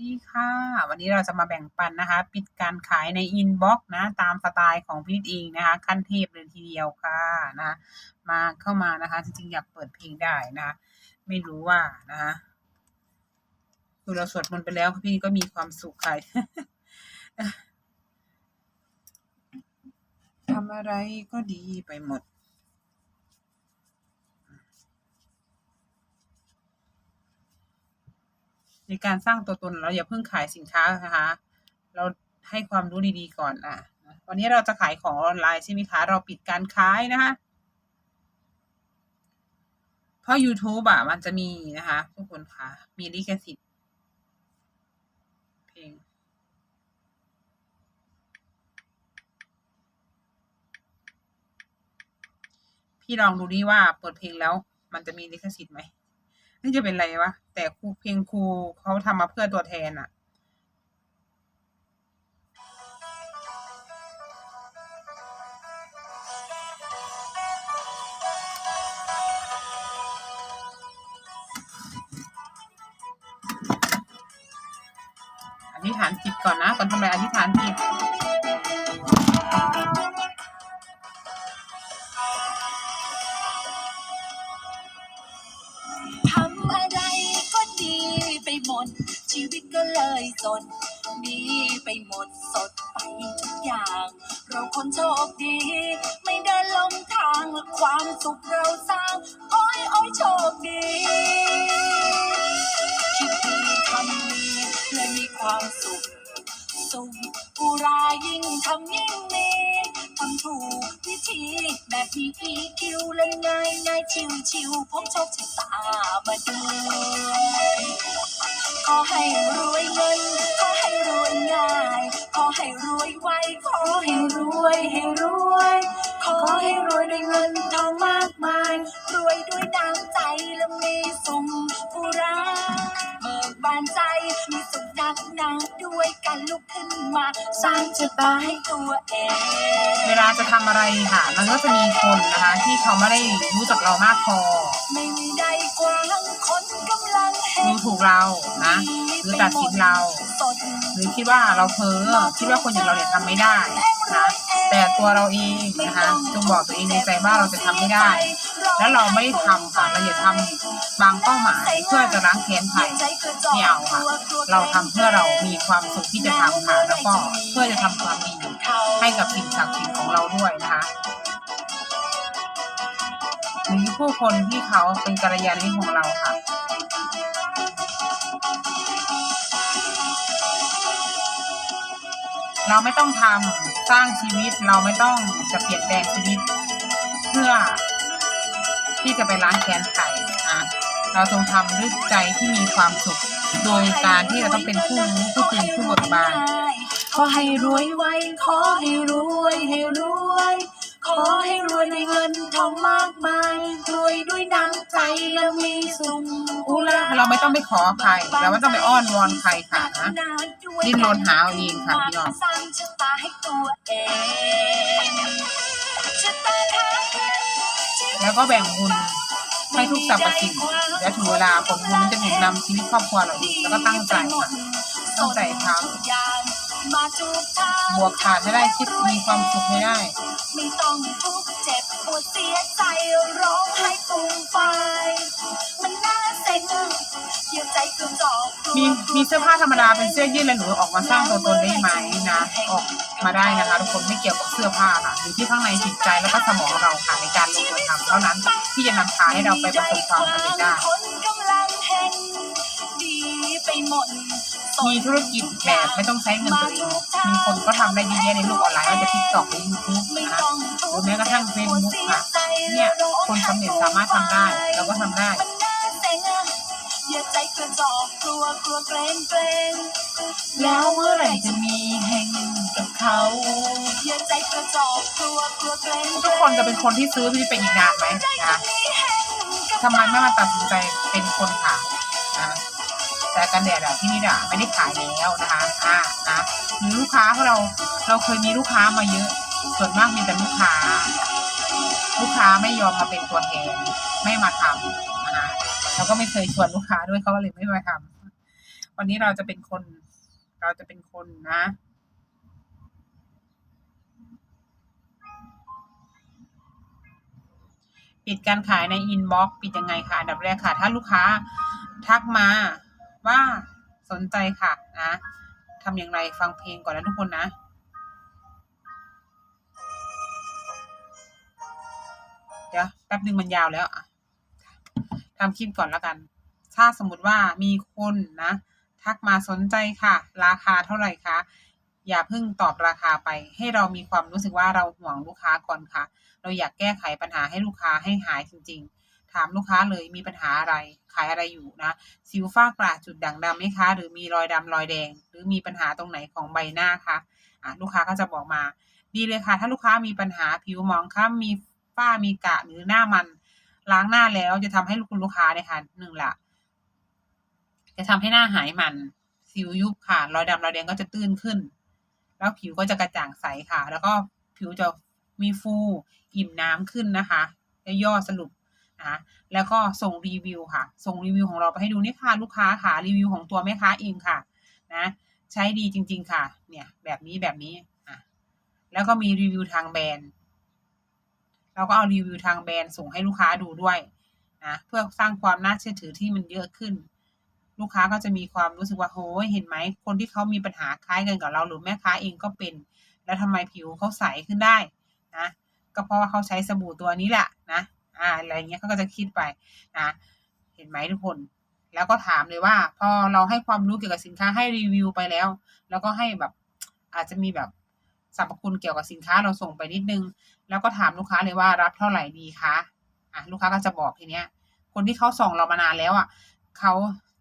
ดีค่ะ วันนี้เราจะมาแบ่งปันนะคะ ปิดการขายในอินบ็อกซ์นะ ตามสไตล์ของพี่นิดเองนะคะ ขั้นเทพเลยทีเดียวค่ะนะมาเข้ามานะคะ จริงๆ อยากเปิดเพลงได้นะ ไม่รู้ว่านะคะคือเราสวดมนต์ไปแล้วพี่ก็มีความสุขค่ะทำอะไรก็ดีไปหมด ในการสร้างตัวตนเราอย่าเพิ่งขายสินค้านะคะ เราให้ความรู้ดีๆก่อนอะวันนี้เราจะขายของออนไลน์ใช่ไหมคะเราปิดการขายนะคะเพราะ YouTube อะมันจะมีนะคะทุกคนคะมีลิขสิทธิ์เพลงพี่ลองดูดิว่าเปิดเพลงแล้วมันจะมีลิขสิทธิ์ไหม นี่จะเป็นไรวะ แต่ครูเพลงครูเขาทำมาเพื่อตัวแทนอะอธิษฐานจิตก่อนนะ ก่อนทำอะไรอธิษฐานจิต เลยสดดีไปหมดสดไปทุกอย่าง เราคนโชคดี ไม่เดินลงทางและความสุขเราสร้าง โอ้ยโอ้ยโชคดีคิดดีทำดีเลยมีความสุขสุขอุรายิ่งทำยิ่งมีทำถูกวิธีแบบมี EQ เลยง่ายง่ายชิวชิวพบโชคชะตามาด้วย ขอให้รวยเงิน ขอให้รวยง่าย ขอให้รวยไว ขอให้รวยให้รวย ขอให้รวยด้วยเงินทองมากมาย รวยด้วยน้ำใจและมีสุขอุราเบิกบานใจ มีสุขดักหนาด้วยกันลุกขึ้นมา สร้างชะตาให้ตัวเอง เวลาจะทำอะไรค่ะ มันก็จะมีคนนะคะ ที่เขาไม่ได้รู้จักเรามากพอ ไม่มี ถูกเรานะ หรือตัดสินเรา หรือคิดว่าเราเพ้อคิดว่าคนอย่างเราเนี่ยทำไม่ได้นะแต่ตัวเราเองนะคะจงบอกตัวเองในใจว่าเราจะทำไม่ได้ แล้วเราไม่ได้ทำค่ะเราอย่าทำบางเป้าหมายเพื่อจะล้างแค้นใครไม่เอาค่ะ เราทำเพื่อเรามีความสุขที่จะทำค่ะแล้วก็เพื่อจะทำความดีให้กับสิ่งศักดิ์สิทธิ์ของเราด้วยนะคะหรือผู้คนที่เขาเป็นกัลยาณมิตรของเราค่ะ เราไม่ต้องทำสร้างชีวิตเราไม่ต้องจะเปลี่ยนแปลงชีวิต เพื่อ ที่จะไปล้างแค้นใครนะเราจงทำด้วยใจที่มีความสุข โดยการที่เราต้องเป็นผู้รู้ผู้ตื่นผู้เบิกบานขอให้รวยไวขอให้รวยให้รวย ขอให้รวยด้วยเงินทองมากมายรวยด้วยน้ำใจและมีสุขอุราเราไม่ต้องไปขอใคร เราไม่ต้องไปอ้อนวอนใครค่ะนะดิ้นรนหาเอาเองค่ะพี่น้องสร้างชะตาให้ตัวเองชะตาขาขึ้นแล้วก็แบ่งบุญให้ทุกสรรพสิ่งและถึงเวลาผลบุญนั้นจะหนุนนำชีวิตครอบครัวเราเองแล้วก็ตั้งใจค่ะตั้งใจทำมาทุกทาง บวกขาดให้ได้คิดมีความสุขให้ได้ ไม่ต้องทุกข์เจ็บปวดเสียใจร้องไห้ฟูมไฟายมันน่าเซ็งเสียใจเกือบจอกมีมีเสื้อผ้าธรรมดาเป็นเสื้อยืดและหนูออกมาสร้างตัวตนได้ไหมนะออกมาได้นะคะทุกคนไม่เกี่ยวกับเสื้อผ้าค่ะอยู่ที่ข้างในจิตใจแล้วก็สมองเราค่ะในการลงมือทำเท่านั้นที่จะนำพาให้เราไปประสบความสำเร็จได้คนกำลังเห็นดีไปหมด มีธุรกิจแบบไม่ต้องใช้เงินตัวเอง มีคนก็ทำได้เยอะแยะในโลกออนไลน์ว่าจะทิกตอกหรือยูทูบไม่นะต้องหรือแม้กระทั่งเฟซบุ๊กค่ะเนี่ยคนสำเร็จสามารถทำได้เราก็ทำได้มันน่าเซ็งอะอย่าใจกระจอกกลัวกลัวเกรงเกรงแล้วเมื่อไหร่จะมีแห่งกับเขาอย่าใจกระจอกกลัวกลัวเกรงทุกคนจะเป็นคนที่ซื้อพี่ไปอีกนานไหมนะทำไมไม่มาตัดสินใจเป็นคนขายนะ แต่กันแดดอะที่นี่อะไม่ได้ขายแล้วนะคะอ่านะหรือลูกค้าของเราเราเคยมีลูกค้ามาเยอะ ส่วนมากมีแต่ลูกค้า ลูกค้าไม่ยอมมาเป็นตัวแทนไม่มาทำนะคะเราก็ไม่เคยชวนลูกค้าด้วยเขาก็เลยไม่มาทำวันนี้เราจะเป็นคน เราจะเป็นคนนะปิดการขายในอินบ็อกปิดยังไงคะอันดับแรกค่ะ ถ้าลูกค้าทักมา ว่าสนใจค่ะนะทำอย่างไรฟังเพลงก่อนนะทุกคนนะเดี๋ยวแป๊บหนึ่งมันยาวแล้วอะทำคลิปก่อนแล้วกัน ถ้าสมมติว่ามีคนนะ ทักมาสนใจค่ะ ราคาเท่าไหร่คะ อย่าเพิ่งตอบราคาไป ให้เรามีความรู้สึกว่าเราห่วงลูกค้าก่อนค่ะ เราอยากแก้ไขปัญหาให้ลูกค้าให้หายจริง ๆามลูกค้าเลยมีปัญหาอะไร ขายอะไรอยู่นะ สิวฝ้ากระจุดด่างดำไหมคะ หรือมีรอยดำรอยแดง หรือมีปัญหาตรงไหนของใบหน้าคะอะลูกค้าก็จะบอกมา ดีเลยค่ะ ถ้าลูกค้ามีปัญหาผิวหมองคล้ำมีฝ้ามีกระหรือหน้ามันล้างหน้าแล้วจะทำให้คุณลูกค้าเนี่ยค่ะหนึ่งละจะทำให้หน้าหายมัน สิวยุบค่ะ รอยดำรอยแดงก็จะตื้นขึ้น แล้วผิวก็จะกระจ่างใสค่ะ แล้วก็ผิวจะมีฟู อิ่มน้ำขึ้นนะคะและย่อสรุป นะแล้วก็ส่งรีวิวค่ะ ส่งรีวิวของเราไปให้ดูนี่ค่ะลูกค้าค่ะรีวิวของตัวแม่ค้าเองค่ะนะใช้ดีจริง ๆ ค่ะ เนี่ยแบบนี้แบบนี้อะแล้วก็มีรีวิวทางแบรนด์เราก็เอารีวิวทางแบรนด์ส่งให้ลูกค้าดูด้วยนะเพื่อสร้างความน่าเชื่อถือที่มันเยอะขึ้น ลูกค้าก็จะมีความรู้สึกว่าโหยเห็นไหมคนที่เขามีปัญหาคล้ายกันกับเราหรือแม่ค้าเองก็เป็น แล้วทำไมผิวเขาใสขึ้นได้นะก็เพราะว่าเขาใช้สบู่ตัวนี้แหละนะ อ่าอะไรเงี้ยเขาก็จะคิดไปนะเห็นไหมทุกคน แล้วก็ถามเลยว่า พอเราให้ความรู้เกี่ยวกับสินค้าให้รีวิวไปแล้ว แล้วก็ให้แบบอาจจะมีแบบสรรพคุณเกี่ยวกับสินค้าเราส่งไปนิดนึง แล้วก็ถามลูกค้าเลยว่ารับเท่าไหร่ดีคะอะลูกค้าก็จะบอกทีเนี้ย คนที่เขาส่งเรามานานแล้วอะเขา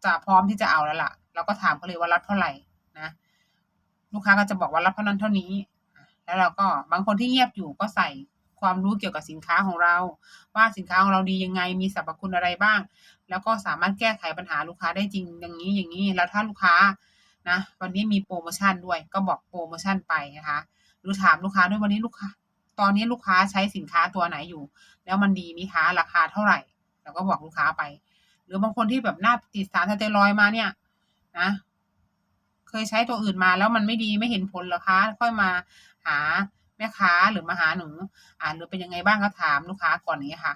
จะพร้อมที่จะเอาแล้วล่ะ เราก็ถามเขาเลยว่ารับเท่าไหร่นะลูกค้าก็จะบอกว่ารับเท่านั้นเท่านี้ แล้วเราก็บางคนที่เงียบอยู่ก็ใส่ ความรู้เกี่ยวกับสินค้าของเรา ว่าสินค้าของเราดียังไงมีสรรพคุณอะไรบ้าง แล้วก็สามารถแก้ไขปัญหาลูกค้าได้จริงอย่างนี้อย่างนี้ แล้วถ้าลูกค้านะวันนี้มีโปรโมชั่นด้วยก็บอกโปรโมชั่นไปนะคะหรือถามลูกค้าด้วยวันนี้ลูกค้า ตอนนี้ลูกค้าใช้สินค้าตัวไหนอยู่ แล้วมันดีไหมคะราคาเท่าไหร่เราก็บอกลูกค้าไป หรือบางคนที่แบบหน้าติดสารสเตียรอยมาเนี่ยนะเคยใช้ตัวอื่นมาแล้วมันไม่ดีไม่เห็นผลหรอคะ ค่อยมาหา แม่ค้าหรือมาหาหนู อ่าหรือเป็นยังไงบ้างก็ถามลูกค้าก่อนอย่างนี้ยค่ะ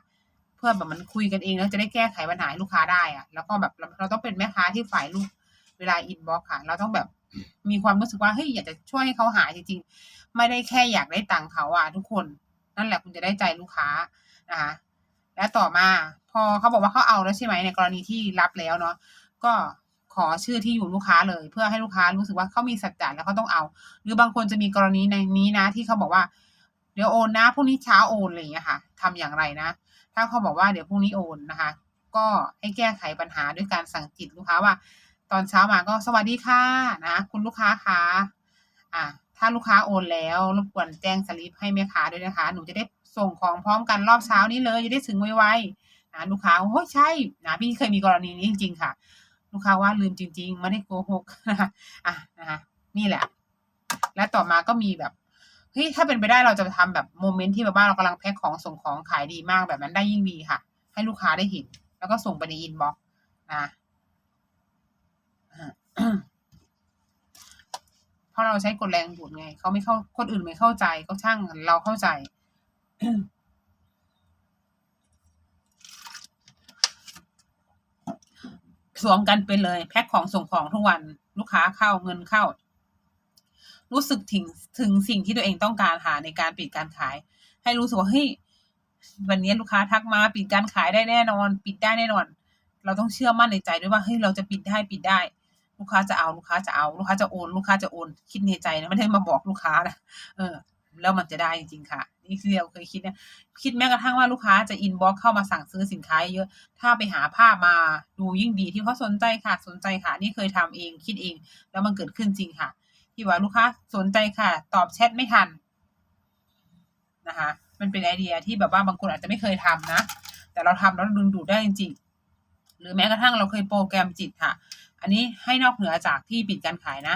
เพื่อแบบมันคุยกันเองแล้วจะได้แก้ไขปัญหาให้ลูกค้าได้อะแล้วก็แบบเราต้องเป็นแม่ค้าที่ฝ่ายลูกเวลาอินบ็อกค่ะ เราต้องแบบมีความรู้สึกว่าเฮ้ยอยากจะช่วยให้เขาหายจริงๆ ไม่ได้แค่อยากได้ตังค์เขาอะทุกคนนั่นแหละคุณจะได้ใจลูกค้านะคะและต่อมาพอเขาบอกว่าเขาเอาแล้วใช่ไหมในกรณีที่รับแล้วเนาะก็ ขอชื่อที่อยู่ลูกค้าเลย เพื่อให้ลูกค้ารู้สึกว่าเขามีสัจจะแล้วเขาต้องเอา หรือบางคนจะมีกรณีในนี้นะ ที่เขาบอกว่า เดี๋ยวโอนนะพรุ่งนี้เช้าโอนอะไรอย่างเงี้ยค่ะทำอย่างไรนะ ถ้าเขาบอกว่าเดี๋ยวพรุ่งนี้โอนนะคะ ก็ให้แก้ไขปัญหาด้วยการสั่งจิตลูกค้าว่า ตอนเช้ามาก็สวัสดีค่ะนะ คุณลูกค้าคะอ่าถ้าลูกค้าโอนแล้วรบกวนแจ้งสลิปให้แม่ค้าด้วยนะคะ หนูจะได้ส่งของพร้อมกันรอบเช้านี้เลยจะได้ถึงไวๆนะลูกค้าโอ้ใช่นะพี่เคยมีกรณีนี้จริง ๆ ค่ะ ลูกค้าว่าลืมจริง ๆ ไม่ได้โกหกนะคะอะนะคะนี่แหละ และต่อมาก็มีแบบเฮ้ยถ้าเป็นไปได้เราจะทำแบบโมเมนต์ที่แบบว่าเรากำลังแพ็คของส่งของขายดีมากแบบนั้นได้ยิ่งดีค่ะ ให้ลูกค้าได้เห็น แล้วก็ส่งไปในอินบ็อกซ์นะเพราะเราใช้กดแรงดูดไงเขาไม่เข้าคนอื่นไม่เข้าใจก็ช่างเราเข้าใจ สวมกันไปเลยแพ็คของส่งของทุกวันลูกค้าเข้าเงินเข้า รู้สึกถึงถึงสิ่งที่ตัวเองต้องการหาในการปิดการขาย ให้รู้สึกว่าเฮ้ยวันนี้ลูกค้าทักมาปิดการขายได้แน่นอน ปิดได้แน่นอน เราต้องเชื่อมั่นในใจด้วยว่าเฮ้ยเราจะปิดได้ปิดได้ ลูกค้าจะเอาลูกค้าจะเอา ลูกค้าจะโอน ลูกค้าจะโอน คิดในใจนะไม่ได้มาบอกลูกค้านะเออ แล้วมันจะได้จริงๆค่ะ นี่คือเราเคยคิดนะคิดแม้กระทั่งว่าลูกค้าจะอินบ็อกเข้ามาสั่งซื้อสินค้าเยอะ ถ้าไปหาภาพมาดูยิ่งดีที่เขาสนใจค่ะ สนใจค่ะ นี่เคยทำเองคิดเอง แล้วมันเกิดขึ้นจริงค่ะ ที่ว่าลูกค้าสนใจค่ะ ตอบแชทไม่ทันนะคะ มันเป็นไอเดียที่แบบว่าบางคนอาจจะไม่เคยทำนะ แต่เราทำแล้วดึงดูดได้จริงๆ หรือแม้กระทั่งเราเคยโปรแกรมจิตค่ะ อันนี้ให้นอกเหนือจากที่ปิดการขายนะ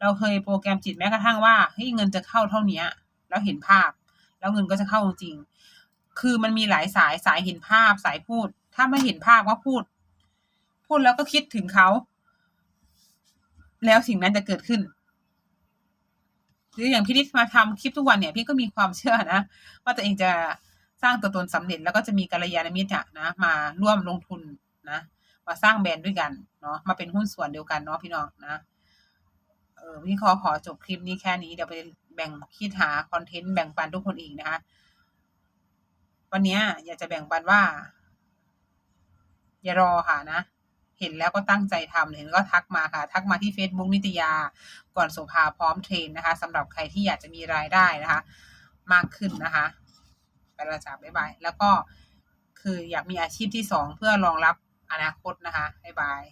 เราเคยโปรแกรมจิตแม้กระทั่งว่าเฮ้ยเงินจะเข้าเท่านี้แล้วเห็นภาพ แล้วเงินก็จะเข้าจริง คือมันมีหลายสายสายเห็นภาพสายพูด ถ้าไม่เห็นภาพก็พูด พูดแล้วก็คิดถึงเขา แล้วสิ่งนั้นจะเกิดขึ้นหรืออย่างพี่นิดมาทำคลิปทุกวันเนี่ยพี่ก็มีความเชื่อนะว่าตัวเองจะสร้างตัวตนสำเร็จแล้วก็จะมีกัลยาณมิตรนะมาร่วมลงทุนนะมาสร้างแบรนด์ด้วยกันเนาะมาเป็นหุ้นส่วนเดียวกันเนาะพี่น้องนะเออพี่ขอขอจบคลิปนี้แค่นี้เดี๋ยวไป แบ่งคิดหาคอนเทนต์แบ่งปันทุกคนอีกนะคะ วันนี้อยากจะแบ่งปันว่า อย่ารอค่ะนะ เห็นแล้วก็ตั้งใจทำเห็นก็ทักมาค่ะ ทักมาที่ Facebook นิตยา ก่อนสุภาพร้อมเทรนนะคะสำหรับใครที่อยากจะมีรายได้นะคะ มากขึ้นนะคะไปละจ้าบ๊ายบาย แล้วก็คืออยากมีอาชีพที่สองเพื่อรองรับอนาคตนะคะบ๊ายบาย